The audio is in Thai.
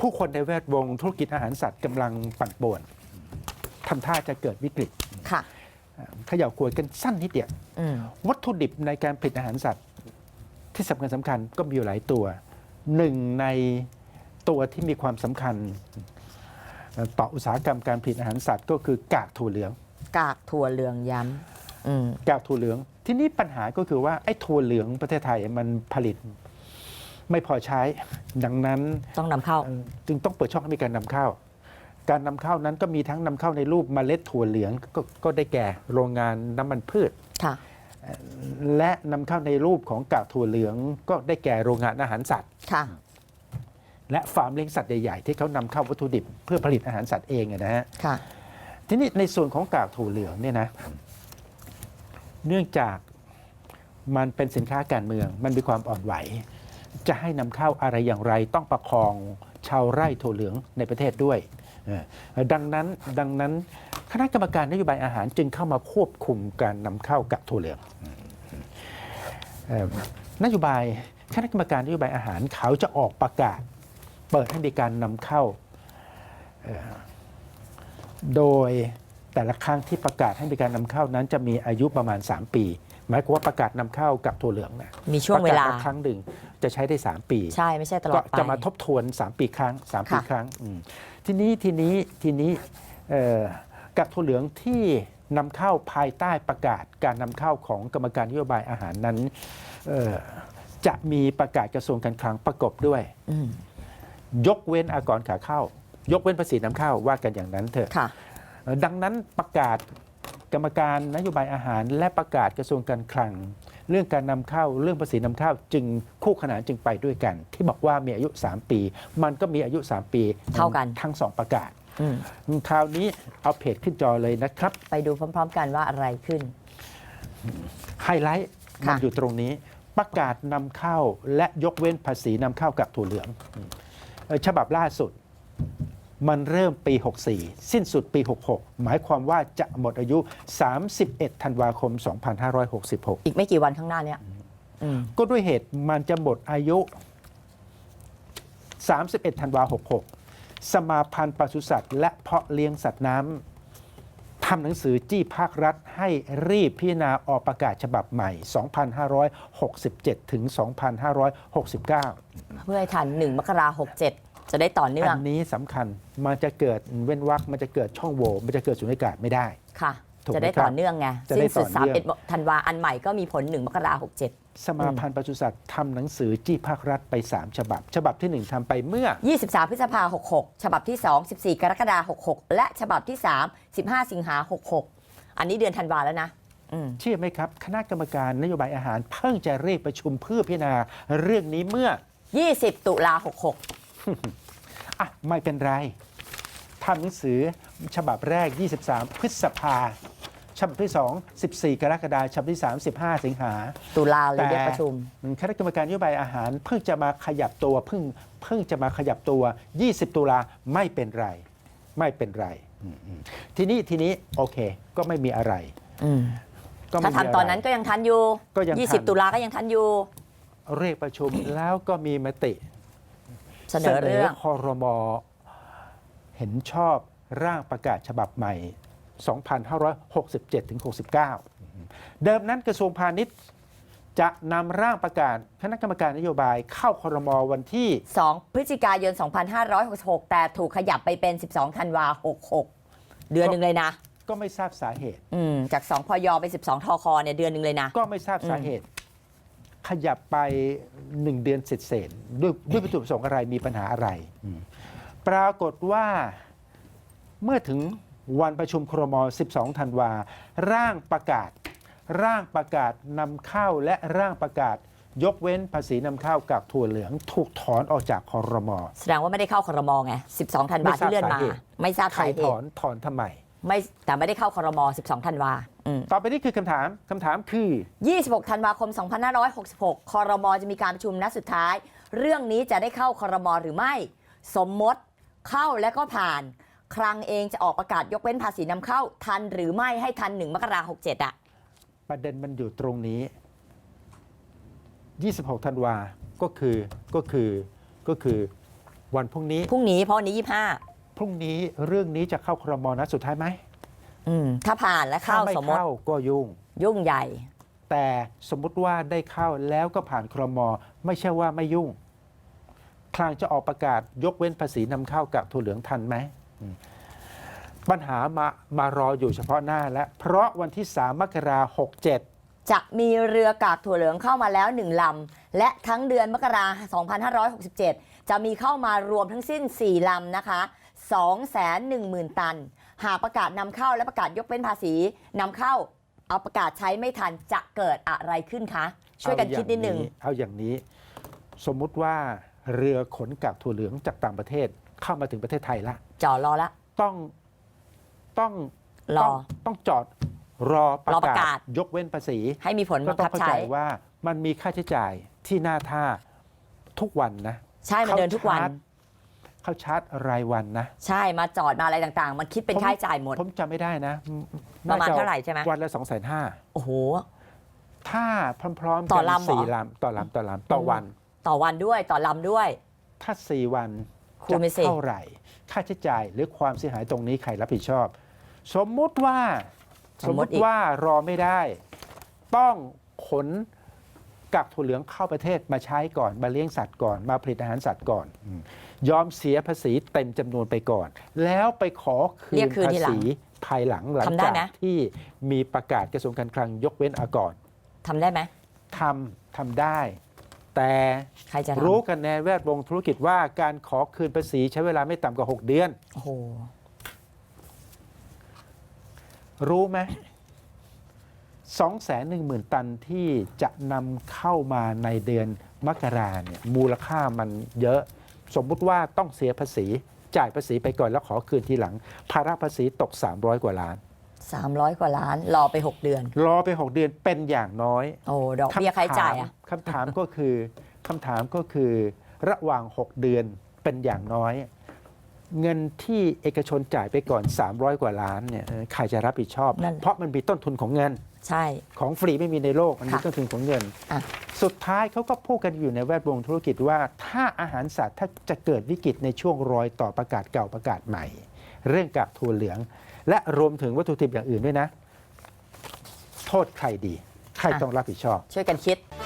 ผู้คนในแวดวงธุรกิจอาหารสัตว์กำลังปั่นป่วนทำท่าจะเกิดวิกฤตค่ะเขย่าขวดกันสั้นนิดเดียวอืมวัตถุดิบในการผลิตอาหารสัตว์ ที่สำคัญสำคัญก็มีอยู่หลายตัวหนึ่งในตัวที่มีความสำคัญเอ่อต่ออุตสาหกรรมการผลิตอาหารสัตว์ก็คือกากถั่วเหลือง กากถั่วเหลืองย้ำอืมกากถั่วเหลือง ที่นี่ปัญหาก็คือว่าไอ้ถั่วเหลืองประเทศไทยมันผลิต ไม่พอใช้ ดังนั้นต้องนำเข้าเอ่อจึงต้องเปิดช่องให้มีการนำเข้า การนำเข้านั้นก็มีทั้งนำเข้าในรูปเมล็ดถั่วเหลืองก็ก็ได้แก่โรงงานน้ำมันพืชค่ะและนำเข้าในรูปของกากถั่วเหลืองก็ได้แก่โรงงานอาหารสัตว์ค่ะและฟาร์มเลี้ยงสัตว์ใหญ่ๆที่เขานำเข้าวัตถุดิบเพื่อผลิตอาหารสัตว์เองอะนะฮะค่ะทีนี้ในส่วนของกากถั่วเหลืองเนี่ยนะเนื่องจากมันเป็นสินค้าการเมือง มันมีความอ่อนไหว จะให้นำเข้าอะไรอย่างไรต้องประคองชาวไร่ถั่วเหลืองในประเทศด้วยเออดังนั้นดังนั้นคณะกรรมการนโยบายอาหารจึงเข้ามาควบคุมการนำเข้ากากถั่วเหลืองเอ่อนโยบายคณะกรรมการนโยบายอาหารเขาจะออกประกาศ เปิดให้มีการนำเข้าเอ่อโดยแต่ละครั้งที่ประกาศให้มีการนำเข้านั้นจะมีอายุประมาณ 3 ปีหมายความว่าประกาศนำเข้ากับถั่วเหลืองนะมีช่วงเวลาประกศมครั้งหนึ่งจะใช้ได้ 3 ปี ใช่ไม่ใช่ตลอก็ดไปจะมาทบทวน 3 ปีครั้ง 3 ปีค่ะ ครั้งอืมทีนี้ทีนี้ทีนี้เอ่อกับถั่วเหลืองที่นำเข้าภายใต้ประกาศการนำเข้าของกรรมการนโยบายอาหารนั้นเอ่อจะมีประกาศกระทรวงการคลังประกบด้วย อืมยกเว้นอากรขาเข้า ยกเว้นภาษีนำเข้าว่ากันอย่างนั้นเถอะ ค่ะเอ่อดังนั้นประกาศกรรมการนโยบายอาหารและประกาศกระทรวงการคลัง เรื่องการนำเข้าเรื่องภาษีนำเข้าจึงคู่ขนานจึงไปด้วยกัน ที่บอกว่ามีอายุ 3 ปี มันก็มีอายุ 3 ปีเท่ากันทั้งสองประกาศอืมคราวนี้เอาเพจขึ้นจอเลยนะครับ ไปดูพร้อม ๆ กันว่าอะไรขึ้น ไฮไลท์ค่ะมันอยู่ตรงนี้ ประกาศนำเข้าและยกเว้นภาษีนำเข้ากับถั่วเหลืองเอ่อฉบับล่าสุด มันเริ่มปี 64 สิ้นสุดปี 66 หมายความว่าจะหมดอายุ 31 ธันวาคม 2566 อีกไม่กี่วันข้างหน้าเนี้ยอืมก็ด้วยเหตุมันจะหมดอายุ 31 ธันวา66 สมาพันธ์ปศุสัตว์ และเพาะเลี้ยงสัตว์น้ำทำหนังสือจี้ภาครัฐให้รีบพิจารณาออกประกาศฉบับใหม่ 2567 ถึง 2569 เพื่อให้ทันหนึ่งมกราหกเจ็ดจะได้ต่อเนื่ออังนนี้สำคัญมันจะเกิดเว้นวรรคมันจะเกิดช่องโหว่มันจะเกิดสุญญากาศไม่ได้ ค่ะ ถูกไหมจะได้ครับต่อเนื่องไงจะได้สิ้นสุดต่สาอมเนื่เอ็ดองธันวาอันใหม่ก็มีผลหนึ่งมกราหกเจ็ดสมาพันธ์ปศุสัตว์ทำหนังสือจี้ภาครัฐไป 3 ฉบับ ฉบับที่1ทำไปเมื่อ 23 พฤษภาหกหกฉบับที่ 2 14 กรกฎาหกหกและฉบับที่ 3 15 สิงหาหกหกอันนี้เดือนธันวาแล้วนะอืมเชื่อไหมครับ คณะกรรมการนโยบายอาหารเพิ่งจะเรียกประชุมเพื่อพิจารณาเรื่องนี้เมื่อ 20 ตุลาหกหก อะไม่เป็นไรทำหนังสือฉบับแรก 23 พฤษภาฉบับที่ 2 14 กรกฎาคมฉบับที่ 3 15 สิงหาตุลาเลยแต่เรียกประชุมคณะกรรมการนโยบายอาหารเพิ่งจะมาขยับตัวเพิ่งเพิ่งจะมาขยับตัว 20 ตุลาไม่เป็นไร ไม่เป็นไรอืมอืมทีนี้ทีนี้โอเค ก็ไม่มีอะไรอืมก็ไม่ถ้ามีทันตอนนั้นะไรก็ยังทันอยู่ก็ยังทัน20 ตุลาก็ยังทันอยู่ เรียกประชุมแล้วก็มีมติ เสนอเรื่องคอรมอเห็นชอบร่างประกาศฉบับใหม่ 2567ถึง69 เดิมนั้นกระทรวงพาณิชย์จะนำร่างประกาศคณะกรรมการนโยบายเข้าคอรมอวันที่ 2 พฤศจิกายน 2566 แต่ถูกขยับไปเป็น 12 ธันวา 66 เดือนหนึ่งเลยนะ ก็ไม่ทราบสาเหตุอืมจาก 2 พยไป 12 ทคเนี่ยเดือนหนึ่งเลยนะ ก็ไม่ทราบสาเหตุ ขยับไป1เดือนเสร็จเสร็จๆด้วยด้วยวัตถุประสงค์อะไรมีปัญหาอะไรอืมปรากฏว่าเมื่อถึงวันประชุมครม 12 ธันวา ร่างประกาศ ร่างประกาศนำเข้าและร่างประกาศยกเว้นภาษีนำเข้ากับถั่วเหลืองถูกถอนออกจากคอรมอแสดงว่าไม่ได้เข้าครมไง 12 ธันวาไม่ทราบที่เลื่อนมาสาเหตุไม่ทราบใครสาเหถอตุนถอนทำไม ไม่แต่ไม่ได้เข้าครม12ธันวาอืม ต่อไปนี้คือคำถามคำถามคือ 26 ธันวาคม 2566 คอรมอจะมีการประชุมนัดสุดท้าย เรื่องนี้จะได้เข้าคอรมอหรือไม่ สมมติเข้าและก็ผ่าน ครั้งเองจะออกประกาศยกเว้นภาษีนำเข้า ทันหรือไม่ให้ทัน 1 มกราคม67 อะ ประเด็นมันอยู่ตรงนี้ 26 ธันวา ก็คือ ก็คือ ก็คือ วันพรุ่งนี้ พรุ่งนี้เพราะวันนี้ พรุ่งนี้เรื่องนี้จะเข้าครมนัดสุดท้ายไหม25อืมถ้าผ่านและถ้าเข้าไม่สมมติเข้าก็ยุ่ง ยุ่งใหญ่ แต่สมมุติว่าได้เข้าแล้วก็ผ่านครมไม่ใช่ว่าไม่ยุ่ง คลางจะออกประกาศยกเว้นภาษีนำเข้ากับถั่วเหลืองทันไหมอืมปัญหามามารออยู่เฉพาะหน้าและเพราะวันที่ 3 มกราคม67จะมีเรือกากถั่วเหลืองเข้ามาแล้ว1ลำ และทั้งเดือนมกราคม2567 จะมีเข้ามารวมทั้งสิ้น 4 ลำนะคะ 210,000 ตัน หากประกาศนำเข้าและประกาศยกเว้นภาษีนำเข้าเอาประกาศใช้ไม่ทันจะเกิดอะไรขึ้นคะ ช่วยกันคิดนิดนึงเอาอย่างนี้ สมมุติว่าเรือขนกากถั่วเหลืองจากต่างประเทศเข้ามาถึงประเทศไทยละจ่อรอละต้องต้องรอต้องต้องจอดรอประรอประกากาศศยกเว้นภาษี ให้มีผลก็บังต้อคังบเข้าใช้ใจว่ามันมีค่าใช้จ่ายที่หน้าท่าทุกวันนะ ใช่มันเดินทุกวันเขาชาร์จเขาชาร์จรายวันนะ ใช่มาจอดมาอะไรต่างๆ มันคิดเป็นผมค่าใช้จ่ายหมด ผมจำไม่ได้นะประมาณน่จเท่าไหร่ใช่ไหม วันละสองแสนห้าโอ้โห ถ้าพร้อมๆต่กัอลำเหรอ สี่ลำต่อลำต่อลำต่อวัน ต่อวันด้วยต่อลำด้วย ถ้าสี่วันคูณจะไปสิเท่าไหร่ ค่าใช้จ่ายหรือความเสียหายตรงนี้ใครรับผิดชอบ สมมุติว่าสมมุติว่ารอไม่ได้ ต้องขน กักถั่วเหลืองเข้าประเทศมาใช้ก่อน มาเลี้ยงสัตว์ก่อน มาผลิตอาหารสัตว์ก่อนอืมยอมเสียภาษีเต็มจำนวนไปก่อน แล้วไปขอคืเรียนกคืนภาทีหลังษีภายหลังหลังทำได้จากไหมที่มีประกาศกระทรวงการคลังยกเว้นอาก่อนทำได้ไหมทำทำได้ แต่ใครจะทำรู้กันในแวดวงธุรกิจว่าการขอคืนภาษีใช้เวลาไม่ต่ำกว่า 6 เดือน โอ้โห รู้ไหม สองแสนหนึ่งหมื่นตันที่จะนำเข้ามาในเดือนมกราเนี่ยมูลค่ามันเยอะ สมมุติว่าต้องเสียภาษี จ่ายภาษีไปก่อนแล้วขอคืนทีหลัง ภาระภาษีตก 300 กว่าล้าน 300 กว่าล้าน รอไป 6 เดือน รอไป 6 เดือนเป็นอย่างน้อย โอ้ดอกเบี้ยใครจ่ายอะคำถามก็คือคำถามก็คือระหว่าง 6 เดือนเป็นอย่างน้อย เงินที่เอกชนจ่ายไปก่อน 300 กว่าล้านเนี่ยเออใครจะรับผิดชอบนั่นเพราะมันมีต้นทุนของเงิน ใช่ ของฟรีไม่มีในโลกมันมีค่ะต้นทุนของเงิน อะ สุดท้ายเขาก็พูดกันอยู่ในแวดวงธุรกิจว่า ถ้าอาหารสัตว์ถ้าจะเกิดวิกฤตในช่วงรอยต่อประกาศเก่าประกาศใหม่ เรื่องกับถั่วเหลือง และรวมถึงวัตถุดิบอย่างอื่นด้วยนะ โทษใครดี ใครต้องรับผิดชอบ ช่วยกันคิดค